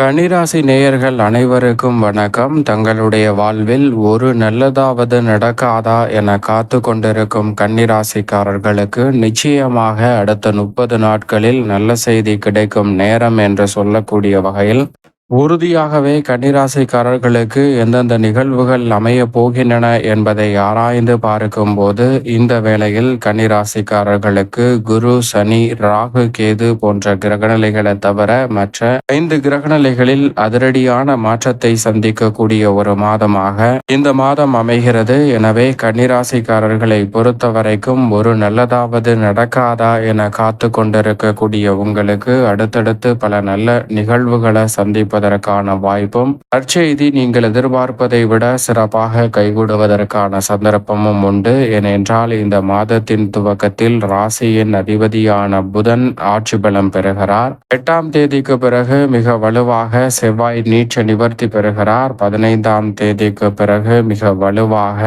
கன்னிராசி நேயர்கள் அனைவருக்கும் வணக்கம். தங்களுடைய வாழ்வில் ஒரு நல்லதாவது நடக்காதா என காத்து கொண்டிருக்கும் கன்னிராசிக்காரர்களுக்கு நிச்சயமாக அடுத்த முப்பது நாட்களில் நல்ல செய்தி கிடைக்கும் நேரம் என்று சொல்லக்கூடிய வகையில் உறுதியாகவே கன்னிராசிக்காரர்களுக்கு எந்தெந்த நிகழ்வுகள் அமைய போகின்றன என்பதை ஆராய்ந்து பார்க்கும்போது இந்த வேளையில் கன்னிராசிக்காரர்களுக்கு குரு சனி ராகு கேது போன்ற கிரகநிலைகளை தவிர மற்ற ஐந்து கிரகநிலைகளில் அதிரடியான மாற்றத்தை சந்திக்கக்கூடிய ஒரு மாதமாக இந்த மாதம் அமைகிறது. எனவே கன்னிராசிக்காரர்களை பொறுத்த வரைக்கும் ஒரு நல்லதாவது நடக்காதா என காத்து கொண்டிருக்கக்கூடிய உங்களுக்கு அடுத்தடுத்து பல நல்ல நிகழ்வுகளை சந்திப்ப கிடைப்பதற்கான வாய்ப்பும் நற்செய்தி நீங்கள் எதிர்பார்ப்பதை விட சிறப்பாக கைகூடுவதற்கான சந்தர்ப்பமும் உண்டு. ஏனென்றால் இந்த மாதத்தின் துவக்கத்தில் ராசியின் அதிபதியான புதன் ஆட்சி பலம் பெறுகிறார். எட்டாம் தேதிக்கு பிறகு மிக வலுவாக செவ்வாய் நீச்ச நிவர்த்தி பெறுகிறார். பதினைந்தாம் தேதிக்கு பிறகு மிக வலுவாக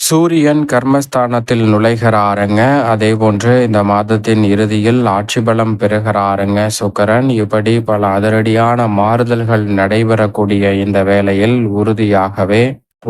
சூரியன் கர்மஸ்தானத்தில் நுழைகிறாருங்க. அதே போன்று இந்த மாதத்தின் இறுதியில் ஆட்சி பலம் பெறுகிறாருங்க சுக்கரன். இப்படி பல அதிரடியான மாறுதல்கள் நடைபெறக்கூடிய இந்த வேளையில் உறுதியாகவே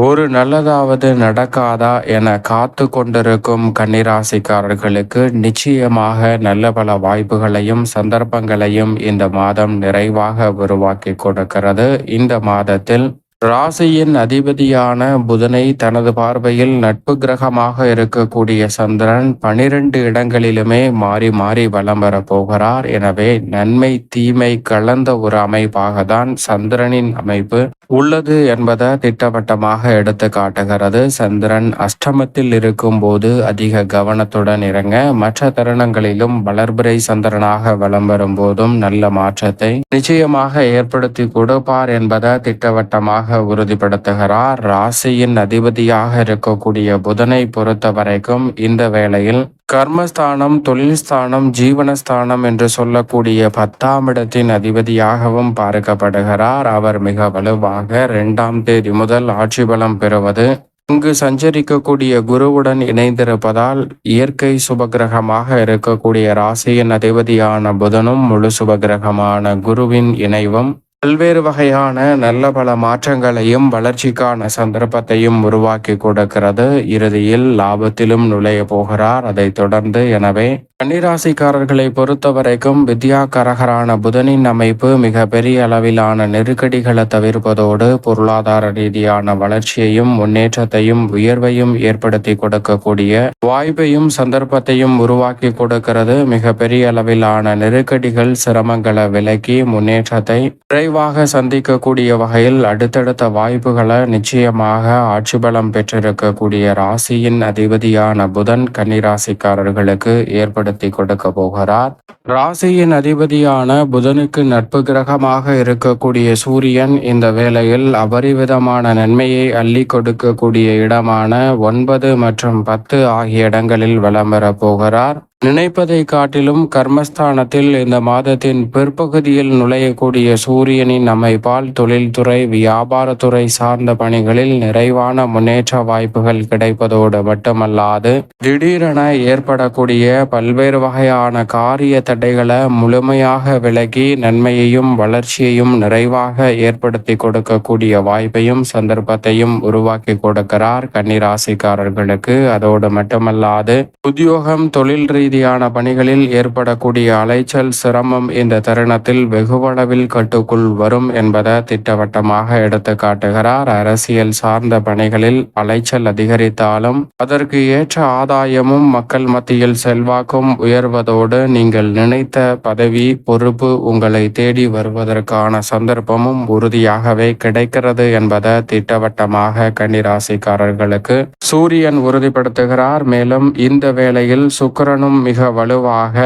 ஒரு நல்லதாவது நடக்காதா என காத்து கொண்டிருக்கும் கன்னிராசிக்காரர்களுக்கு நிச்சயமாக நல்ல பல வாய்ப்புகளையும் சந்தர்ப்பங்களையும் இந்த மாதம் நிறைவாக உருவாக்கி கொடுக்கிறது. இந்த மாதத்தில் ராசியின் அதிபதியான புதனை தனது பார்வையில் நட்பு கிரகமாக இருக்கக்கூடிய சந்திரன் பனிரெண்டு இடங்களிலுமே மாறி மாறி வலம் வரப்போகிறார் எனவே நன்மை தீமை கலந்த ஒரு அமைப்பாக தான் சந்திரனின் அமைப்பு உள்ளது என்பதை திட்டவட்டமாக எடுத்து காட்டுகிறது. சந்திரன் அஷ்டமத்தில் இருக்கும் போது அதிக கவனத்துடன் இறங்க மற்ற தருணங்களிலும் வளர்பிறை சந்திரனாக வலம் வரும் போதும் நல்ல மாற்றத்தை நிச்சயமாக ஏற்படுத்தி கொடுப்பார் என்பதை திட்டவட்டமாக உறுதிப்படுத்துகிறார். ராசியின் அதிபதியாக இருக்கக்கூடிய புதனை பொறுத்த வரைக்கும் இந்த வேளையில் கர்மஸ்தானம் தொழில்ஸ்தானம் ஜீவனஸ்தானம் என்று சொல்லக்கூடிய பத்தாம் இடத்தின் அதிபதியாகவும் பார்க்கப்படுகிறார். அவர் மிக வலுவாக இரண்டாம் தேதி முதல் ஆட்சி பலம் பெறுவது இங்கு சஞ்சரிக்கக்கூடிய குருவுடன் இணைந்திருப்பதால் இயற்கை சுபகிரகமாக இருக்கக்கூடிய ராசியின் அதிபதியான புதனும் முழு சுபகிரகமான குருவின் இணைவும் பல்வேறு வகையான நல்ல பல மாற்றங்களையும் வளர்ச்சிக்கான சந்தர்ப்பத்தையும் உருவாக்கி கொடுக்கிறது. இறுதியில் லாபத்திலும் நுழைய போகிறார். அதை தொடர்ந்து எனவே கன்னிராசிக்காரர்களை பொறுத்த வரைக்கும் வித்யாகரகரான புதனின் அமைப்பு மிக பெரிய அளவிலான நெருக்கடிகளை தவிர்ப்பதோடு பொருளாதார ரீதியான வளர்ச்சியையும் முன்னேற்றத்தையும் உயர்வையும் ஏற்படுத்தி கொடுக்கக்கூடிய வாய்ப்பையும் சந்தர்ப்பத்தையும் உருவாக்கி கொடுக்கிறது. மிக பெரிய அளவிலான நெருக்கடிகள் சிரமங்களை விலக்கி முன்னேற்றத்தை விரைவாக சந்திக்கக்கூடிய வகையில் அடுத்தடுத்த வாய்ப்புகளை நிச்சயமாக ஆட்சி பலம் பெற்றிருக்கக்கூடிய ராசியின் அதிபதியான புதன் கன்னிராசிக்காரர்களுக்கு ஏற்படுத்தி கொடுக்க போகிறார். ராசியின் அதிபதியான புதனுக்கு நட்பு கிரகமாக இருக்கக்கூடிய சூரியன் இந்த வேளையில் அபரிவிதமான நன்மையை அள்ளி கொடுக்கக்கூடிய இடமான ஒன்பது மற்றும் பத்து ஆகிய இடங்களில் வலம் போகிறார். நினைப்பதை காட்டிலும் கர்மஸ்தானத்தில் இந்த மாதத்தின் பிற்பகுதியில் நுழையக்கூடிய சூரியனின் அமைப்பால் தொழில்துறை வியாபாரத்துறை சார்ந்த பணிகளில் நிறைவான முன்னேற்ற வாய்ப்புகள் கிடைப்பதோடு மட்டுமல்லாது திடீரென ஏற்படக்கூடிய பல்வேறு வகையான காரிய தடைகளை முழுமையாக விலகி நன்மையையும் வளர்ச்சியையும் நிறைவாக ஏற்படுத்தி கொடுக்கக்கூடிய வாய்ப்பையும் சந்தர்ப்பத்தையும் உருவாக்கி கொடுக்கிறார் கன்னிராசிக்காரர்களுக்கு. அதோடு மட்டுமல்லாது உத்தியோகம் தொழில் ரீதியான பணிகளில் ஏற்படக்கூடிய அலைச்சல் சிரமம் இந்த தருணத்தில் வெகுவளவில் கட்டுக்குள் வரும் என்பதை திட்டவட்டமாக எடுத்து காட்டுகிறார். அரசியல் சார்ந்த பணிகளில் அலைச்சல் அதிகரித்தாலும் அதற்கு ஏற்ற ஆதாயமும் மக்கள் மத்தியில் செல்வாக்கும் உயர்வதோடு நீங்கள் நினைத்த பதவி பொறுப்பு உங்களை தேடி வருவதற்கான சந்தர்ப்பமும் உறுதியாகவே கிடைக்கிறது என்பதை திட்டவட்டமாக கன்னிராசிக்காரர்களுக்கு சூரியன் உறுதிப்படுத்துகிறார். மேலும் இந்த வேளையில் சுக்கரனும் மிக வலுவாக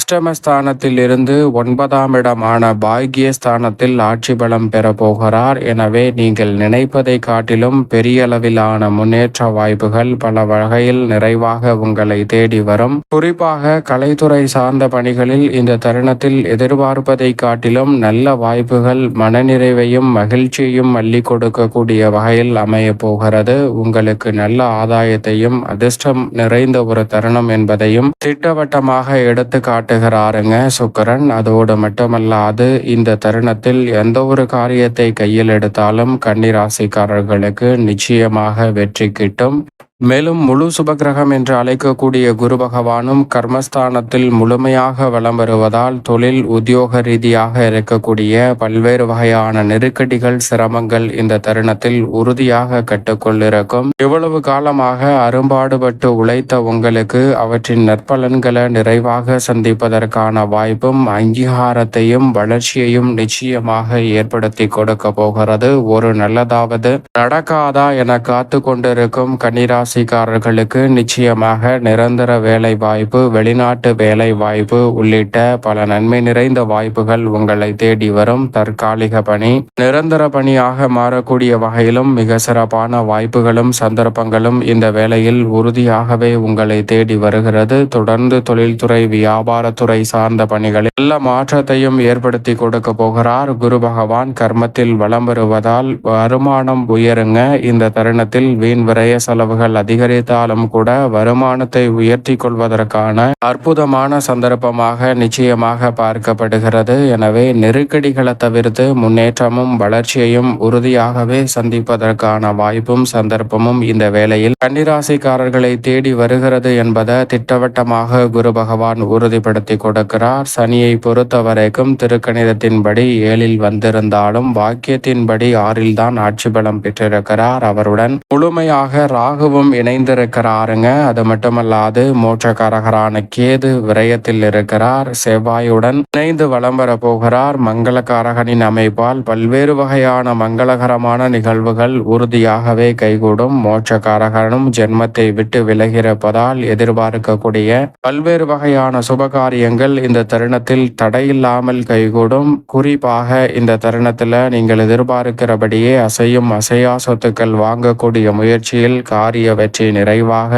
அஷ்டமஸ்தானத்தில் இருந்து ஒன்பதாம் இடமான பாக்கியஸ்தானத்தில் ஆட்சி பலம் பெறப்போகிறார். எனவே நீங்கள் நினைப்பதை காட்டிலும் பெரிய அளவிலான முன்னேற்ற வாய்ப்புகள் பல வகையில் நிறைவாக உங்களை தேடி வரும். குறிப்பாக கலைத்துறை சார்ந்த பணிகளில் இந்த தருணத்தில் எதிர்பார்ப்பதை காட்டிலும் நல்ல வாய்ப்புகள் மனநிறைவையும் மகிழ்ச்சியையும் அள்ளி கொடுக்கக்கூடிய வகையில் அமைய போகிறது. உங்களுக்கு நல்ல ஆதாயத்தையும் அதிர்ஷ்டம் நிறைந்த ஒரு தருணம் என்பதையும் திட்டவட்டமாக எடுத்து காட்ட காட்டுகிறாருங்க சுக்கரன் அதோடு மட்டுமல்லாது இந்த தருணத்தில் எந்த ஒரு காரியத்தை கையில் எடுத்தாலும் கன்னிராசிக்காரர்களுக்கு நிச்சயமாக வெற்றி கிட்டும். மேலும் முழு சுபகிரகம் என்று அழைக்கக்கூடிய குரு பகவானும் கர்மஸ்தானத்தில் முழுமையாக வலம் வருவதால் தொழில் உத்தியோக ரீதியாக இருக்கக்கூடிய பல்வேறு வகையான நெருக்கடிகள் சிரமங்கள் இந்த தருணத்தில் உறுதியாக கட்டுக்கொள்ளிருக்கும். இவ்வளவு காலமாக அரும்பாடுபட்டு உழைத்த உங்களுக்கு அவற்றின் நற்பலன்களை நிறைவாக சந்திப்பதற்கான வாய்ப்பும் அங்கீகாரத்தையும் வளர்ச்சியையும் நிச்சயமாக ஏற்படுத்தி கொடுக்க போகிறது. ஒரு நல்லதாவது நடக்காதா என காத்து கொண்டிருக்கும் கன்னிராசி ராசிக்காரர்களுக்கு நிச்சயமாக நிரந்தர வேலை வாய்ப்பு வெளிநாட்டு வேலை வாய்ப்பு உள்ளிட்ட பல நன்மை நிறைந்த வாய்ப்புகள் உங்களை தேடி வரும். தற்காலிக பணி நிரந்தர பணியாக மாறக்கூடிய வகையிலும் மிக சிறப்பான வாய்ப்புகளும் சந்தர்ப்பங்களும் இந்த வேலையில் உறுதியாகவே உங்களை தேடி வருகிறது. தொடர்ந்து தொழில்துறை வியாபாரத்துறை சார்ந்த பணிகளில் நல்ல மாற்றத்தையும் ஏற்படுத்தி கொடுக்க போகிறார். குரு பகவான் கர்மத்தில் வளம் வருவதால் வருமானம் உயருங்க. இந்த தருணத்தில் வீண் விரய செலவுகள் அதிகரித்தாலும் கூட வருமானத்தை உயர்த்தி கொள்வதற்கான அற்புதமான சந்தர்ப்பமாக நிச்சயமாக பார்க்கப்படுகிறது. எனவே நெருக்கடிகளை தவிர்த்து முன்னேற்றமும் வளர்ச்சியையும் உறுதியாகவே சந்திப்பதற்கான வாய்ப்பும் சந்தர்ப்பமும் இந்த வேளையில் கன்னிராசிக்காரர்களை தேடி வருகிறது என்பதை திட்டவட்டமாக குரு பகவான் உறுதிப்படுத்தி கொடுக்கிறார். சனியை பொறுத்த வரைக்கும் திருக்கணிதத்தின்படி ஏழில் வந்திருந்தாலும் வாக்கியத்தின்படி ஆறில்தான் ஆட்சி பலம் பெற்றிருக்கிறார். அவருடன் முழுமையாக ராகுவும் இணைந்திருக்கிறாருங்க. அது மட்டுமல்லாது மோட்சக்காரகரான கேது விரயத்தில் இருக்கிறார். செவ்வாயுடன் இணைந்து வளம் வர போகிறார். மங்களக்காரகனின் அமைப்பால் பல்வேறு வகையான மங்களகரமான நிகழ்வுகள் உறுதியாகவே கைகூடும். மோட்சக்காரகனும் ஜென்மத்தை விட்டு விலகியிருப்பதால் எதிர்பார்க்கக்கூடிய பல்வேறு வகையான சுபகாரியங்கள் இந்த தருணத்தில் தடையில்லாமல் கைகூடும். குறிப்பாக இந்த தருணத்தில் நீங்கள் எதிர்பார்க்கிறபடியே அசையும் அசையா சொத்துக்கள் வாங்கக்கூடிய முயற்சியில் காரிய வெற்றி நிறைவாக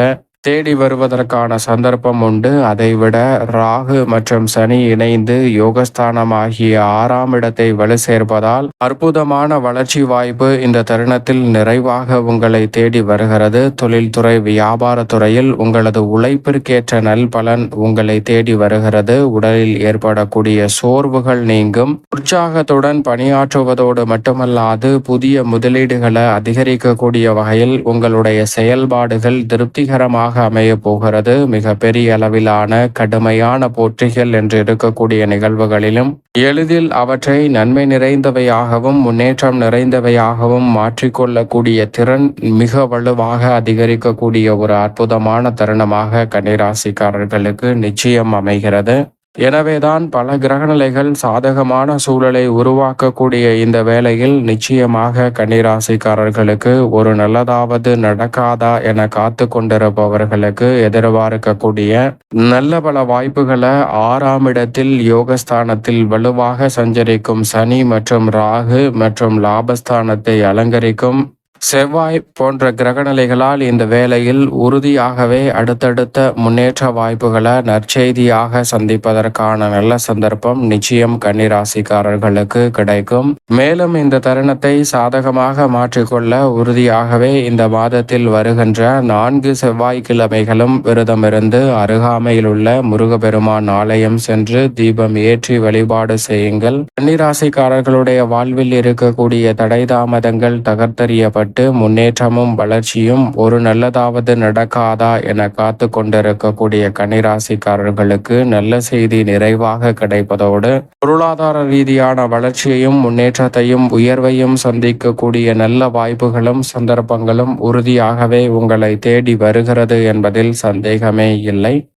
தேடி வருவதற்கான சந்தர்ப்பம் உண்டு. அதைவிட ராகு மற்றும் சனி இணைந்து யோகஸ்தானமாகிய ஆறாம் இடத்தை வலு சேர்ப்பதால் அற்புதமான வளர்ச்சி வாய்ப்பு இந்த தருணத்தில் நிறைவாக உங்களை தேடி வருகிறது. தொழில்துறை வியாபாரத்துறையில் உங்களது உழைப்பிற்கேற்ற நல் பலன் உங்களை தேடி வருகிறது. உடலில் ஏற்படக்கூடிய சோர்வுகள் நீங்கும். உற்சாகத்துடன் பணியாற்றுவதோடு மட்டுமல்லாது புதிய முதலீடுகளை அதிகரிக்கக்கூடிய வகையில் உங்களுடைய செயல்பாடுகள் திருப்திகரமாக நாளாக அமைய போகிறது. மிக பெரிய அளவிலான கடுமையான போற்றிகள் என்று இருக்கக்கூடிய நிகழ்வுகளிலும் எளிதில் அவற்றை நன்மை நிறைந்தவையாகவும் முன்னேற்றம் நிறைந்தவையாகவும் மாற்றிக்கொள்ளக்கூடிய திறன் மிக வலுவாக அதிகரிக்கக்கூடிய ஒரு அற்புதமான தருணமாக கன்னிராசிக்காரர்களுக்கு நிச்சயம் அமைகிறது. எனவேதான் பல கிரகநிலைகள் சாதகமான சூழலை உருவாக்கக்கூடிய இந்த வேளையில் நிச்சயமாக கன்னிராசிக்காரர்களுக்கு ஒரு நல்லதாவது நடக்காதா என காத்து கொண்டிருப்பவர்களுக்கு எதிர்பார்க்கக்கூடிய நல்ல பல வாய்ப்புகளை ஆறாம் இடத்தில் யோகஸ்தானத்தில் வலுவாக சஞ்சரிக்கும் சனி மற்றும் ராகு மற்றும் லாபஸ்தானத்தை அலங்கரிக்கும் செவ்வாய் போன்ற கிரகநிலைகளால் இந்த வேளையில் உறுதியாகவே அடுத்தடுத்த முன்னேற்ற வாய்ப்புகளை நற்செய்தியாக சந்திப்பதற்கான நல்ல சந்தர்ப்பம் நிச்சயம் கன்னிராசிக்காரர்களுக்கு கிடைக்கும். மேலும் இந்த தருணத்தை சாதகமாக மாற்றிக்கொள்ள உறுதியாகவே இந்த மாதத்தில் வருகின்ற நான்கு செவ்வாய்க்கிழமைகளும் விரதமிருந்து அருகாமையில் உள்ள முருகபெருமான் ஆலயம் சென்று தீபம் ஏற்றி வழிபாடு செய்யுங்கள். கன்னிராசிக்காரர்களுடைய வாழ்வில் இருக்கக்கூடிய தடை தாமதங்கள் தகர்த்தறியப்பட்டு செயல்பட்டு முன்னேற்றமும் வளர்ச்சியும் ஒரு நல்லதாவது நடக்காதா என காத்து கொண்டிருக்கக்கூடிய கன்னிராசிக்காரர்களுக்கு நல்ல செய்தி நிறைவாக கிடைப்பதோடு பொருளாதார ரீதியான வளர்ச்சியையும் முன்னேற்றத்தையும் உயர்வையும் சந்திக்கக்கூடிய நல்ல வாய்ப்புகளும் சந்தர்ப்பங்களும் உறுதியாகவே உங்களை தேடி வருகிறது என்பதில் சந்தேகமே இல்லை.